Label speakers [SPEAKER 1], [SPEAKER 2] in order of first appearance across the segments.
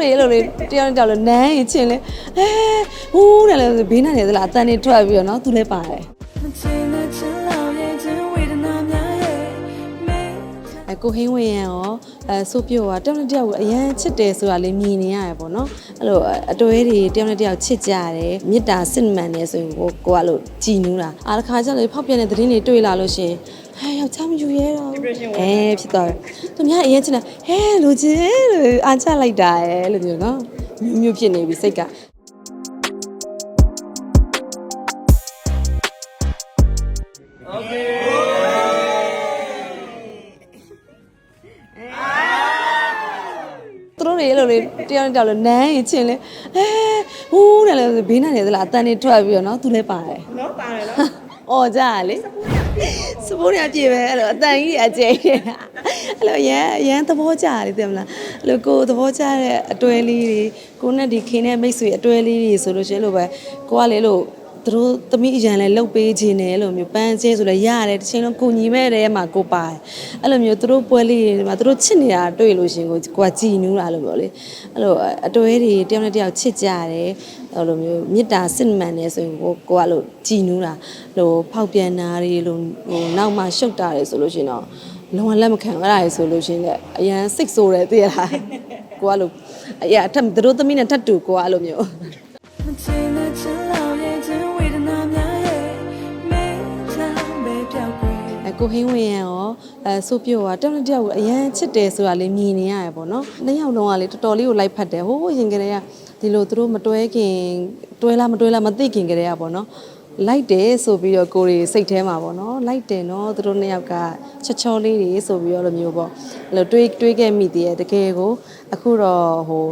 [SPEAKER 1] တွေအဲ့လိုလေတယောက်နဲ့တယောက်လို့နန်းရင်ချင်းလေအဲဟူးတယ်လေဘေးနားနေသလားအတန်တွေထွက်ပြီးတော့နော်သူလည်းပါတယ်အဲကိုဟင်းဝင်းရန်ရော အဲဆိုပြိုကတယောက်နဲ့တယောက်ကိုအရန်ချစ်တယ်ဆိုတာလေးမြင်နေရတယ်ပေါ့နော်အဲ့လိုအတော်ရဲတွေတယောက်နဲ့တယောက်ချစ်ကြတယ်မေတ္တာစစ်မှန်တယ်ဆိုရင်ကိုကိုကအဲ့လိုကြည်နူးတာအားတစ်ခါကျလေဖောက်ပြန်တဲ့သတင်းတွေတွေ့လာလို့ရှရင်ဟဲယောက်ျားမယူရဲတော့ဘူးအဲဖြစ်သွားတယ်သူများအရင်ချင်တာဟဲလူချင်းလို့အားချလိုက်တာရဲ့လို့မျိုးနော်မျိုးမျိုးဖြစ်နေပြီစိတ်က သူတို့တွေအဲ့လိုလေတယောက်နဲ့တယောက်လို့နန်းရင်ချင်းလေအဲဟူးတယ်လေဘေးနားနေသလားအတန်တွေထွက်ပြီးတော့နော်သူလည်းပါတယ်
[SPEAKER 2] နော်ပါတယ်နော်။
[SPEAKER 1] အော်ကြလေ။စပိုးရအပြည့်ပဲအဲ့လိုအတန်ကြီးအကျယ်ကြီးအဲ့လိုရမ်းရမ်းသဘောကျတယ်သိမလား။အဲ့လိုကိုယ်သဘောကျတဲ့အတွဲလေးတွေကိုနဲ့ဒီခင်းတဲ့မိတ်ဆွေအတွဲလေးတွေဆိုလို့ရှိရင်အဲ့လိုပဲကိုကလေအဲ့လို သူတို့သမီးအရန်လဲလှုပ်ပေးခြင်းနဲ့အဲ့လိုမျိုးပန်းကျဲဆိုလဲရတယ်တစ်ချိန်လုံးကိုညီမဲ့တဲ့မှာကိုပါတယ်အဲ့လိုမျိုးသူတို့ပွဲလေးတွေမှာသူတို့ချစ်နေတာတွေ့လို့ရှရင်ကိုကိုကကြည်နူးတာလို့ပြောလေအဲ့လိုအတွဲတွေတယောက်နဲ့တယောက်ချစ်ကြတယ်အဲ့လိုမျိုးမေတ္တာစစ်မှန်တယ်ဆိုရင်ကိုကိုကလို့ကြည်နူးတာဟိုဖောက်ပြန်တာတွေလို့ဟိုနောက်မှရှုတ်တာတွေဆိုလို့ရှရင်တော့လုံးဝလက်မခံရတာတွေဆိုလို့ရှရင်လည်းအရန်စိတ်ဆိုးတယ်သိရလားကိုကလို့အရာအထက်သူတို့သမီးနဲ့ထပ်တူကိုကအဲ့လိုမျိုး ကိုဟင်းဝင်းရန်ရောအဲဆိုပြိုကတယောက်နဲ့တယောက်ကိုအရန်ချစ်တယ်ဆိုတာလေးမြင်နေရတယ်ပေါ့နော်နှစ်ယောက်လုံးကလေတော်တော်လေးကိုလိုက်ဖက်တယ်ဟိုးရင်ကလေးကဒီလိုသူတို့မတွဲခင်တွဲလားမတွဲလားမသိခင်ကလေးကပေါ့နော်လိုက်တယ်ဆိုပြီးတော့ကိုရီစိတ်ထဲမှာပေါ့နော်လိုက်တယ်နော်သူတို့နှစ်ယောက်ကချောချောလေးတွေဆိုပြီးတော့လိုမျိုးပေါ့အဲ့လိုတွေးတွေးခဲ့မိသေးတယ်တကယ်ကိုအခုတော့ဟို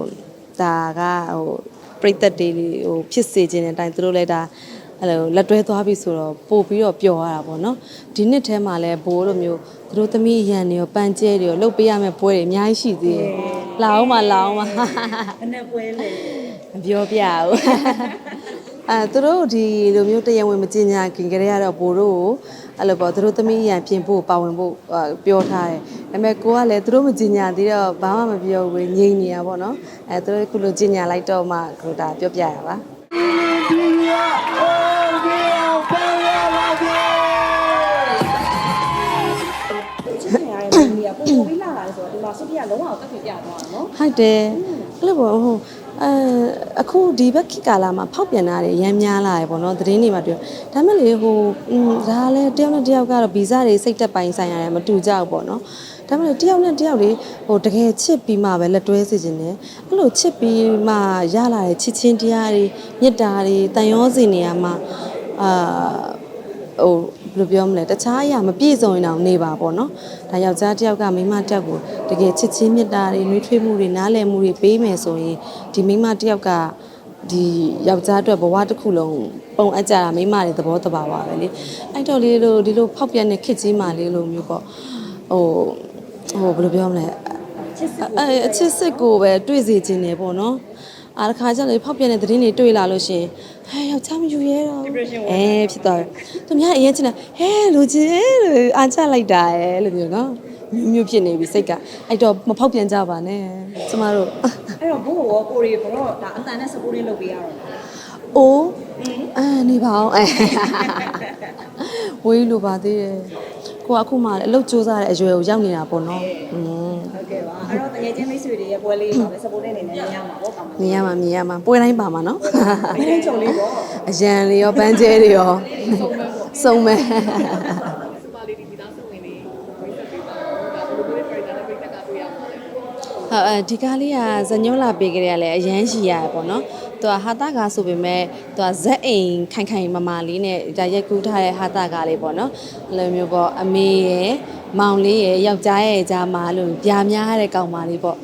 [SPEAKER 1] ဒါကဟိုပြိသက်တွေဟိုဖြစ်စေခြင်းတဲ့အတိုင်းသူတို့လည်းဒါ အဲ့လိုလက်တွဲသွားပြီဆိုတော့ပို့ပြီးတော့ပျော်ရတာပေါ့နော်ဒီနှစ်ထဲမှာလည်းဘိုးလိုမျိုးသူတို့သမီးရန်တွေရောပန်းကျဲတွေရောလှုပ်ပေးရမယ့်ပွဲတွေအများကြီးရှိသေးတယ်လာအောင်မလာအောင်မ
[SPEAKER 2] အနဲ့ပွဲလေ
[SPEAKER 1] မပြောပြဘူးအဲသူတို့ဒီလိုမျိုးတရားဝင်မကျင်ညာခင်ကြရတော့ဘိုးတို့ကိုအဲ့လိုပေါ့သူတို့သမီးရန်ပြင်ဖို့ပါဝင်ဖို့အာပြောထားတယ်ဒါပေမဲ့ကိုကလည်းသူတို့မကျင်ညာသေးတော့ဘာမှမပြောဘူးငြိမ်နေရပါတော့အဲသူတို့ခုလိုကျင်ညာလိုက်တော့မှကိုဒါပြောပြရပါ
[SPEAKER 2] ချစ်နေရတဲ့မိက ပုံပုံပြီးလာတာလေဆိုတော့ဒီမှာဆုပြလုံးဝတက်ပြပြသွားတာနော်
[SPEAKER 1] ဟုတ်တယ်အဲ့လိုပေါ့ဟိုအဲအခုဒီဘက်ခေတ်ကာလမှာဖောက်ပြန်တာတွေရမ်းများလာတယ်ပေါ့နော်သတင်းတွေမှာတွေ့ဒါမဲ့လေဟိုอืมဒါလည်းတယောက်နဲ့တယောက်ကတော့ဗီဇတွေစိတ်သက်ပိုင်းဆိုင်ရတယ်မတူကြဘူးပေါ့နော် ဒါမဲ့လေတယောက်နဲ့တယောက်လေဟိုတကယ်ချစ်ပြီးမှပဲလက်တွဲစေခြင်းနဲ့အဲ့လိုချစ်ပြီးမှရလာတဲ့ချစ်ချင်းတရားတွေမေတ္တာတွေတန်ရောစင်နေရမှာအာဟိုဘယ်လိုပြောမလဲတခြားအရာမပြည့်စုံရင်တော့နေပါပေါ့နော်ဒါယောက်ျားတစ်ယောက်ကမိန်းမတစ်ယောက်ကိုတကယ်ချစ်ချင်းမေတ္တာတွေနှွေးထွေးမှုတွေနားလည်မှုတွေပေးမယ်ဆိုရင်ဒီမိန်းမတစ်ယောက်ကဒီယောက်ျားအတွက်ဘဝတစ်ခုလုံးပုံအပ်ကြတာမိန်းမတွေသဘောတဘာပါပဲလေအဲ့တော့လေးလို့ဒီလိုဖောက်ပြန်တဲ့ခစ်ကြီးမှလေးလို့မျိုးပေါ့ဟို ဟိုဘယ်လိုပြောမလဲ
[SPEAKER 2] ချစ်စစ်
[SPEAKER 1] အဲအချစ်စစ်ကိုပဲတွေ့စေခြင်းနေပေါ့နော်အားတစ်ခါကျလေဖောက်ပြန်တဲ့သတင်းတွေတွေ့လာလို့ရှရင်ဟဲယောက်ျားမယူရဲတော့ဘူးအဲဖြစ်သွားတယ်သူများအရင်ချင်တာဟဲလူချင်းလို့အားချလိုက်တာရဲ့လို့မျိုးနော်မျိုးမျိုးဖြစ်နေပြီစိတ်ကအဲ့တော့မဖောက်ပြန်ကြပါနဲ့ကျမတို့
[SPEAKER 2] အဲ့တော့ဘိုးရောကိုရီကတော့ဒါအတန်နဲ့ supporting လုပ်ပေးရတော့
[SPEAKER 1] အိုးအာနေပါအောင်အဲဝေးလိုပါသေးတယ် ကိုကအခုမှလည်းအလုပ်စူးစမ်းတဲ့အရွယ်ကိုရောက်နေတာပေါ့နော်อืม
[SPEAKER 2] ဟုတ်ကဲ့ပါအဲ့တော့တကယ်ချင်းမိတ်ဆွေတွေရဲ့ပွဲလေးပါပဲ supporting အနေနဲ့မြင်ရမှာပေါ့ကောင်မ
[SPEAKER 1] မြင်ရမှာမြင်ရမှာပွဲတိုင်းပါမှာနော်
[SPEAKER 2] အရင်ချုံလေးပေါ့
[SPEAKER 1] အရန်လေးရောပန်းကျဲတွေရောစုံမဲ့
[SPEAKER 3] စပါလီဒီမိသားစုဝင်တွေဝိဆက်ပေးပါတော့ဒါဘယ်လိုမျိုး character နဲ့ပြိတ္တကတွေ့ရမှာလဲ
[SPEAKER 1] ဟုတ်အဲဒီကားလေးကဇညွန်းလာပေးကြရလဲအရန်ရှိရတယ်ပေါ့နော်သူကဟာတာကားဆိုပေမဲ့သူကဇက်အိမ်ခိုင်ခိုင်မမာလေးနဲ့ဒါရိုက်ကူးထားတဲ့ဟာတာကားလေးပေါ့နော်အဲ့လိုမျိုးပေါ့အမေရယ်မောင်လေးရယ်ယောက်ျားရဲ့ကြားမှာလို့ပြာများတဲ့ကောင်မလေးပေါ့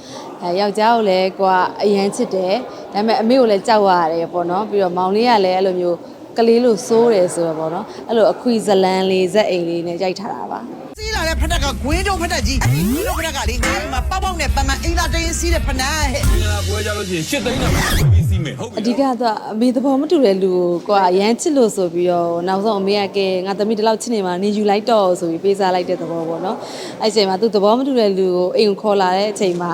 [SPEAKER 1] အဲယောက်ျားကိုလည်းကိုကအရန်ချစ်တယ်ဒါပေမဲ့အမေကိုလည်းကြောက်ရတယ်ပေါ့နော်ပြီးတော့မောင်လေးကလည်းအဲ့လိုမျိုးကလေးလို့စိုးတယ်ဆိုတော့ပေါ့နော်အဲ့လိုအခွေဇလန်းလေးဇက်အိမ်လေးနဲ့ရိုက်ထားတာပါ
[SPEAKER 4] စီးလာတဲ့ဖက်တက်ကဂွင်းတုံးဖက်တက်ကြီးဂွင်းတုံးဖက်ကလေငါ့မှာ ပေါက်ပေါက်နဲ့ပမန်အင်္ဂါတင်းစီးတဲ့ဖနက်ဟဲ့
[SPEAKER 5] မင်္ဂလာပွဲကြလို့ရှိရင်ရှစ်သိန်းနဲ့ပြီးစီမယ်ဟုတ်
[SPEAKER 1] အဓိကတော့အမေသဘောမတူတဲ့လူကိုကိုကအရန်ချစ်လို့ဆိုပြီးတော့နောက်ဆုံးအမေကကဲငါသမီးဒီလောက်ချစ်နေမှာနေယူလိုက်တော့ဆိုပြီးပေးစားလိုက်တဲ့သဘောပေါ့နော်အဲ့ဒီအချိန်မှာသူသဘောမတူတဲ့လူကိုအိမ်ကိုခေါ်လာတဲ့အချိန်မှာ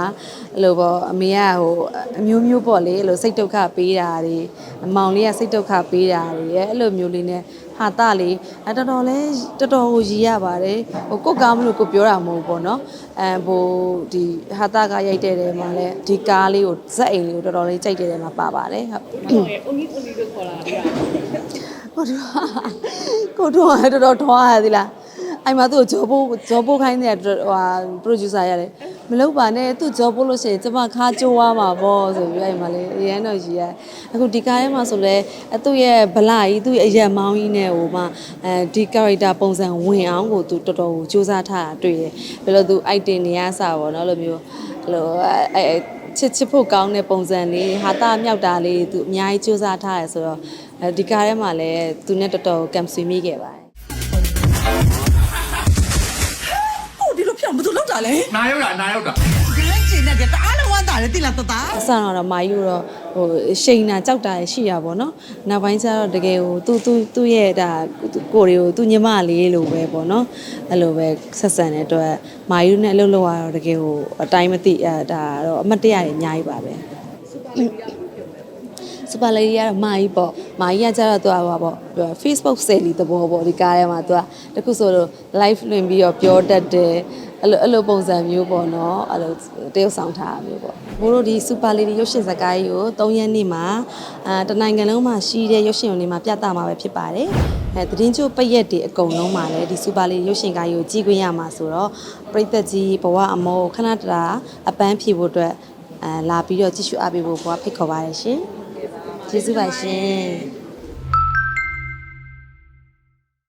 [SPEAKER 1] အဲ့လိုပေါ့အမေကဟိုအမျိုးမျိုးပေါ့လေအဲ့လိုစိတ်ဒုက္ခပေးတာတွေအမောင်လေးကစိတ်ဒုက္ခပေးတာတွေရဲ့အဲ့လိုမျိုးလေးနဲ့ ဟာတာလေးအတော်တော်လဲတော်တော်ကိုရည်ရပါတယ်ဟိုကိုကောင်းမလို့ကိုပြောတာမဟုတ်ဘူးပေါ့နော်အဲဟိုဒီဟာတာကရိုက်တဲ့တဲမှာလဲဒီကားလေးကိုဇက်အိမ်လေးကိုတော်တော်လေးကြိုက်တဲ့တဲမှာပါပါတယ်ဟုတ်
[SPEAKER 3] ဟုတ်ရဲ့ only only လို့ခေါ်လာတာ
[SPEAKER 1] ကိုတို့ကိုတို့ကတော်တော်ထွားရသေးလား အဲ့မှာသူ့ကိုဂျောပိုးဂျောပိုးခိုင်းတဲ့ဟိုဟာ producer ရတယ်မလုပ်ပါနဲ့သူ့ဂျောပိုးလို့ရှိရင်ကျမခါကြိုးသွားမှာပေါ့ဆိုပြီးအဲ့မှာလေအရန်တော့ရည်ရအခုဒီကားထဲမှာဆိုလဲအသူ့ရဲ့ဗလာကြီးသူ့ရဲ့အရက်မောင်းကြီးနဲ့ဟိုမှအဲဒီ character ပုံစံဝင်အောင်ကိုသူတော်တော်ကိုစူးစမ်းထားတာတွေ့တယ်ဘယ်လိုသူ item နေရစပါဘောနော်အဲ့လိုမျိုးအဲ့လိုအဲအဲချစ်ချစ်ဖို့ကောင်းတဲ့ပုံစံလေးဟာတာမြောက်တာလေးသူအများကြီးစူးစမ်းထားရဆိုတော့အဲဒီကားထဲမှာလည်းသူနဲ့တော်တော်ကံဆွေးမိခဲ့ပါတယ်
[SPEAKER 4] တာလဲ
[SPEAKER 5] နာရောက်တာနာရောက်တာ
[SPEAKER 4] ဂန်းကျင်နဲ့ကတအားလုံးဝမ်းတာလေတိလာတတာ
[SPEAKER 1] အဆန်တော့မာယူတော့ဟိုရှိန်တာကြောက်တာရှိရပါတော့။နောက်ပိုင်းကျတော့တကယ်ဟိုသူသူသူ့ရဲ့ဒါကိုတွေကိုသူညီမလေးလိုပဲပေါ့နော်။အဲ့လိုပဲဆက်ဆံတဲ့အတွက်မာယူနဲ့အလုပ်လုပ်ရတော့တကယ်ဟိုအတိုင်းမသိအဲဒါတော့အမတ်တရတွေအများကြီးပါပဲ။စပါလေရီကတော့မာကြီးပေါ့မာကြီးကကျတော့သူကဟောပေါ့ပြော Facebook ဆယ်လီသဘောပေါ့ဒီကားထဲမှာသူကတခုဆိုတော့ live လွှင့်ပြီးတော့ပြောတတ်တယ် အဲ့လိုအဲ့လိုပုံစံမျိုးပေါ့နော်အဲ့လိုတရုပ်ဆောင်ထားတာမျိုးပေါ့ဘိုးတို့ဒီ super lady ရုပ်ရှင်ဇာတ်ကားကြီးကို3ရက်နေ့မှာအာတနိုင်ငံလုံးမှာရှိတဲ့ရုပ်ရှင်ုံတွေမှာပြသမှာပဲဖြစ်ပါတယ်အဲသတင်းချိုးပရက်တွေအကုန်လုံးမှာလည်းဒီ super lady ရုပ်ရှင်ကားကြီးကိုကြည့်ခွင့်ရမှာဆိုတော့ပရိသတ်ကြီးဘဝအမောခဏတရာအပန်းဖြေဖို့အတွက်အဲလာပြီးတော့ကြည့်ရှုအားပေးဖို့ဘဝဖိတ်ခေါ်ပါတယ်ရှင်ကျေးဇူးပါရှင်